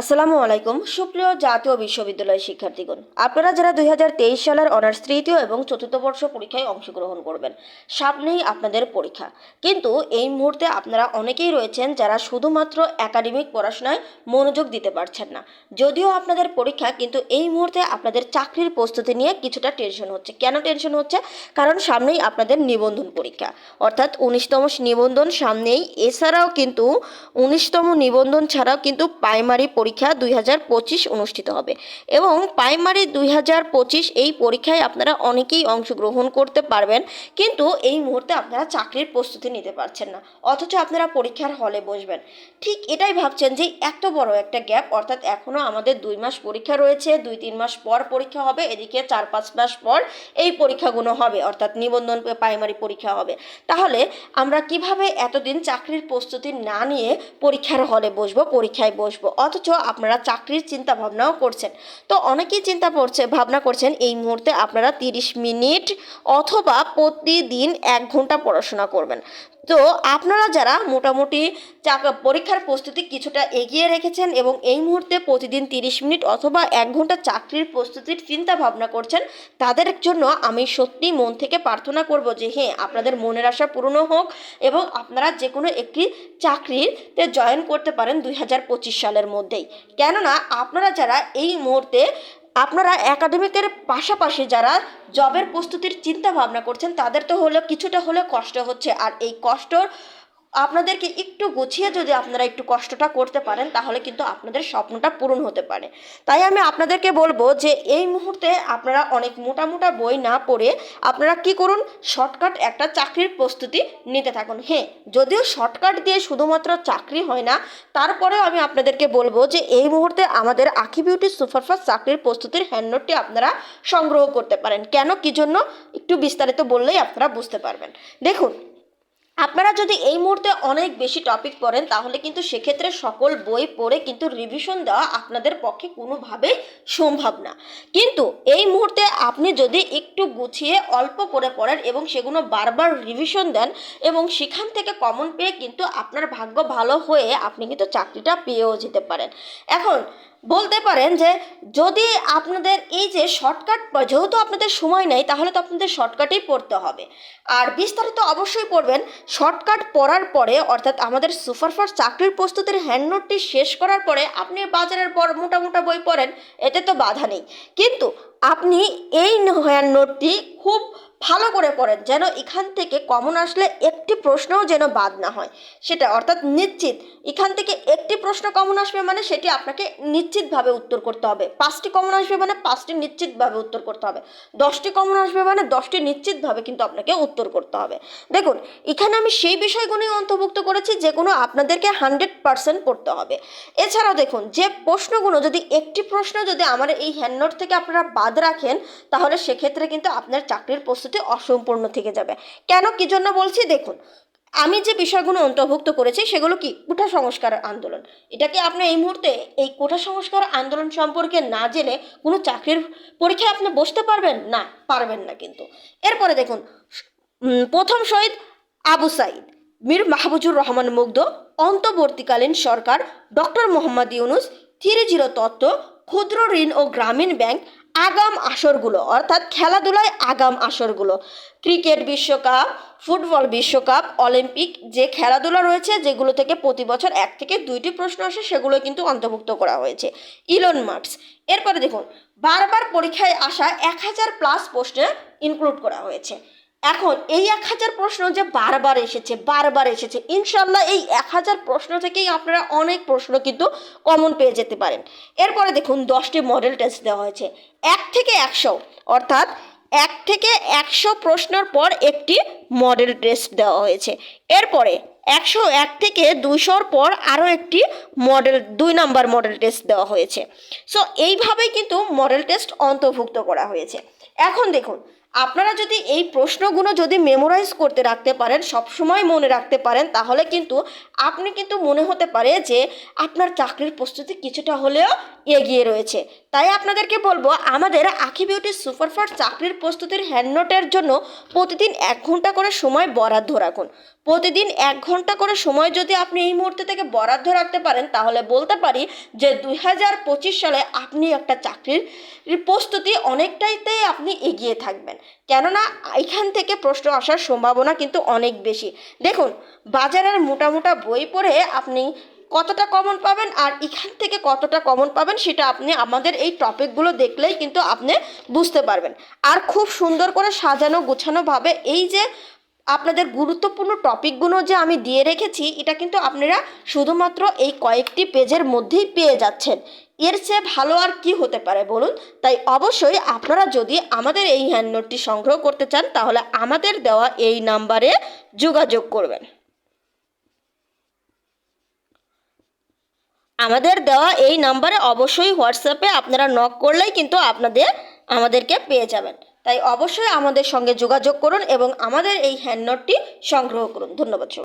আসসালামু আলাইকুম, সুপ্রিয় জাতীয় বিশ্ববিদ্যালয় শিক্ষার্থীগণ। আপনারা যারা দুই হাজার তেইশ সালের অনার্স তৃতীয় এবং চতুর্থ বর্ষ পরীক্ষায় অংশগ্রহণ করবেন, সামনেই আপনাদের পরীক্ষা। কিন্তু এই মুহূর্তে আপনারা অনেকেই রয়েছেন যারা শুধুমাত্র একাডেমিক পড়াশোনায় মনোযোগ দিতে পারছেন না। যদিও আপনাদের পরীক্ষা, কিন্তু এই মুহূর্তে আপনাদের চাকরির প্রস্তুতি নিয়ে কিছুটা টেনশন হচ্ছে। কেন টেনশন হচ্ছে? কারণ সামনেই আপনাদের নিবন্ধন পরীক্ষা। অর্থাৎ উনিশতম নিবন্ধন সামনেই। এছাড়াও কিন্তু উনিশতম নিবন্ধন ছাড়াও কিন্তু প্রাইমারি পরীক্ষা দুই অনুষ্ঠিত হবে। এবং প্রাইমারি দুই হাজার পঁচিশ এই পরীক্ষায় আপনারা অনেকেই অংশগ্রহণ করতে পারবেন, কিন্তু এই মুহূর্তে আপনারা চাকরির প্রস্তুতি নিতে পারছেন না। অথচ আপনারা পরীক্ষার হলে বসবেন। ঠিক এটাই ভাবছেন যে এত বড় একটা গ্যাপ, অর্থাৎ এখনও আমাদের দুই মাস পরীক্ষা রয়েছে, দুই তিন মাস পর পরীক্ষা হবে, এদিকে চার পাঁচ মাস পর এই পরীক্ষাগুলো হবে, অর্থাৎ নিবন্ধন প্রাইমারি পরীক্ষা হবে। তাহলে আমরা কীভাবে এতদিন চাকরির প্রস্তুতি না নিয়ে পরীক্ষার হলে বসবো, পরীক্ষায় বসবো? অথচ আপনারা চাকরির চিন্তা ভাবনাও করছেন। তো অনেকেই চিন্তা করছে, ভাবনা করছেন এই মুহূর্তে আপনারা তিরিশ মিনিট অথবা প্রতিদিন এক ঘণ্টা পড়াশোনা করবেন। তো আপনারা যারা মোটামুটি চাকা পরীক্ষার প্রস্তুতি কিছুটা এগিয়ে রেখেছেন এবং এই মুহূর্তে প্রতিদিন তিরিশ মিনিট অথবা এক ঘণ্টা চাকরির প্রস্তুতির চিন্তা ভাবনা করছেন, তাদের জন্য আমি সত্যি মন থেকে প্রার্থনা করব যে হ্যাঁ আপনাদের মনের আশা পূর্ণ হোক এবং আপনারা যে কোনো একটি চাকরিতে জয়েন করতে পারেন দুই হাজার পঁচিশ সালের মধ্যেই। কেননা, আপনারা যারা এই মুহূর্তে আপনারা একাডেমিকের পাশাপাশি যারা জবের প্রস্তুতির চিন্তা ভাবনা করছেন, তাদের তো হলো কিছুটা হলে কষ্ট হচ্ছে। আর এই কষ্ট আপনাদেরকে একটু গুছিয়ে যদি আপনারা একটু কষ্টটা করতে পারেন, তাহলে কিন্তু আপনাদের স্বপ্নটা পূরণ হতে পারে। তাই আমি আপনাদেরকে বলব যে, এই মুহূর্তে আপনারা অনেক মোটা মোটা বই না পড়ে আপনারা কি করুন, শর্টকাট একটা চাকরির প্রস্তুতি নিতে থাকুন। হ্যাঁ যদিও শর্টকাট দিয়ে শুধুমাত্র চাকরি হয় না, তারপরেও আমি আপনাদেরকে বলব যে, এই মুহূর্তে আমাদের আখি বিউটি সুপারফাস্ট চাকরির প্রস্তুতির হ্যান্ডনোটটি আপনারা সংগ্রহ করতে পারেন। কেন, কি জন্য, একটু বিস্তারিত বললেই আপনারা বুঝতে পারবেন। দেখুন আপনারা যদি এই মুহূর্তে অনেক বেশি টপিক পড়েন, তাহলে কিন্তু সেক্ষেত্রে সকল বই পড়ে কিন্তু রিভিশন দেওয়া আপনাদের পক্ষে কোনোভাবেই সম্ভব না। কিন্তু এই মুহূর্তে আপনি যদি একটু গুছিয়ে অল্প করে পড়েন এবং সেগুলো বারবার রিভিশন দেন এবং সেখান থেকে কমন পেয়ে কিন্তু আপনার ভাগ্য ভালো হয়ে আপনি কিন্তু চাকরিটা পেয়েও যেতে পারেন। এখন বলতে পারেন যে যদি আপনাদের এই যে শর্টকাট যেহেতু আপনাদের সময় নেই, তাহলে তো আপনাদের শর্টকাটেই পড়তে হবে। আর বিস্তারিত অবশ্যই পড়বেন শর্টকাট পড়ার পরে, অর্থাৎ আমাদের সুপারফাস্ট চাকরির প্রস্তুতির হ্যান্ডনোটটি শেষ করার পরে, আপনি বাজারের পর মোটা মোটা বই পড়েন, এতে তো বাধা নেই। কিন্তু আপনি এই হ্যান্ডনোটটি খুব ভালো করে পড়েন, যেন এখান থেকে কমন আসলে একটি প্রশ্নও যেন বাদ না হয়। সেটা অর্থাৎ নিশ্চিত, এখান থেকে একটি প্রশ্ন কমন আসবে মানে সেটি আপনাকে নিশ্চিতভাবে উত্তর করতে হবে। পাঁচটি কমন আসবে মানে পাঁচটি নিশ্চিতভাবে উত্তর করতে হবে। দশটি কমন আসবে মানে দশটি নিশ্চিতভাবে কিন্তু আপনাকে উত্তর করতে হবে। দেখুন, এখানে আমি সেই বিষয়গুলোই অন্তর্ভুক্ত করেছি যেগুলো আপনাদেরকে হান্ড্রেড পারসেন্ট পড়তে হবে। এছাড়াও দেখুন, যে প্রশ্নগুলো যদি একটি প্রশ্ন যদি আমার এই হ্যান্ডনোট থেকে আপনারা বাদ রাখেন, তাহলে সেক্ষেত্রে কিন্তু আপনার চাকরির প্রস্তুতি অসম্পূর্ণ থেকে যাবে। কেন? কি জন্য বলছি? দেখুন, আমি যে বিষয়গুলো অন্তর্ভুক্ত করেছি সেগুলো কি? কোঠা সংস্কার আন্দোলন। এটাকে আপনি এই মুহূর্তে এই কোঠা সংস্কার আন্দোলন সম্পর্কে না জেনে কোনো চাকরির পরীক্ষায় আপনি বসতে পারবেন? না পারবেন না কিন্তু। এরপরে দেখুন প্রথম শহীদ আবু সাইদ। মীর মাহবুজুর রহমান মুগ্ধ, অন্তর্বর্তীকালীন সরকার doctor Muhammad Yunus, three zero তত্ত্ব, ক্ষুদ্র ঋণ ও গ্রামীণ ব্যাংক আগাম আসরগুলো, অর্থাৎ খেলাধুলায় আগাম আসরগুলো। ক্রিকেট বিশ্বকাপ, ফুটবল বিশ্বকাপ, অলিম্পিক, যে খেলাধুলা রয়েছে, যেগুলো থেকে প্রতি বছর এক থেকে দুইটি প্রশ্ন আসে, সেগুলো কিন্তু অন্তর্ভুক্ত করা হয়েছে। ইলন মার্কস, এরপরে দেখুন, বারবার পরীক্ষায় আসা এক হাজার প্লাস প্রশ্নে ইনক্লুড করা হয়েছে। এখন এই এক হাজার প্রশ্ন যে বারবার এসেছে বারবার এসেছে ইনশাল্লাহ এই এক হাজার প্রশ্ন থেকেই আপনারা অনেক প্রশ্ন কিন্তু কমন পেয়ে যেতে পারেন। এরপরে দেখুন, দশটি মডেল টেস্ট দেওয়া হয়েছে। এক থেকে একশো, অর্থাৎ এক থেকে একশো প্রশ্নের পর একটি মডেল টেস্ট দেওয়া হয়েছে। এরপরে একশো এক থেকে দুইশোর পর আরও একটি মডেল দুই নাম্বার মডেল টেস্ট দেওয়া হয়েছে। সো এইভাবেই কিন্তু মডেল টেস্ট অন্তর্ভুক্ত করা হয়েছে। এখন দেখুন আপনারা যদি এই প্রশ্নগুলো যদি মেমোরাইজ করতে রাখতে পারেন, সবসময় মনে রাখতে পারেন, তাহলে কিন্তু আপনি কিন্তু মনে হতে পারে যে আপনার চাকরির প্রস্তুতি কিছুটা হলেও এগিয়ে রয়েছে। তাই আপনাদেরকে বলব, আমাদের আখি বিউটি সুপারফাস্ট চাকরির প্রস্তুতির হ্যান্ডনোটের জন্য প্রতিদিন এক ঘণ্টা করে সময় বরাদ্দ রাখুন। প্রতিদিন এক ঘণ্টা করে সময় যদি আপনি এই মুহূর্তে থেকে বরাদ্দ রাখতে পারেন, তাহলে বলতে পারি যে দুই হাজার পঁচিশ সালে আপনি একটা চাকরির প্রস্তুতি অনেকটাইতেই আপনি এগিয়ে থাকবেন। কেননা, এখান থেকে প্রশ্ন আসার সম্ভাবনা কিন্তু অনেক বেশি। দেখুন, বাজারের মোটা মোটা বই পড়ে আপনি কতটা কমন পাবেন আর এখান থেকে কতটা কমন পাবেন সেটা আপনি আমাদের এই টপিকগুলো দেখলেই কিন্তু আপনি বুঝতে পারবেন। আর খুব সুন্দর করে সাজানো গোছানোভাবে এই যে আপনাদের গুরুত্বপূর্ণ টপিকগুলো যে আমি দিয়ে রেখেছি, এটা কিন্তু আপনারা শুধুমাত্র এই কয়েকটি পেজের মধ্যেই পেয়ে যাচ্ছেন। এর চেয়ে ভালো আর কি হতে পারে বলুন? তাই অবশ্যই আপনারা যদি আমাদের এই হ্যান্ড নোটটি সংগ্রহ করতে চান, তাহলে আমাদের দেওয়া এই নাম্বারে যোগাযোগ করবেন। আমাদের দেওয়া এই নাম্বারে অবশ্যই হোয়াটসঅ্যাপে আপনারা নক করলেই কিন্তু আপনাদের, আমাদেরকে পেয়ে যাবেন তাই অবশ্যই আমাদের সঙ্গে যোগাযোগ করুন এবং আমাদের এই হ্যান্ড নোটটি সংগ্রহ করুন ধন্যবাদ।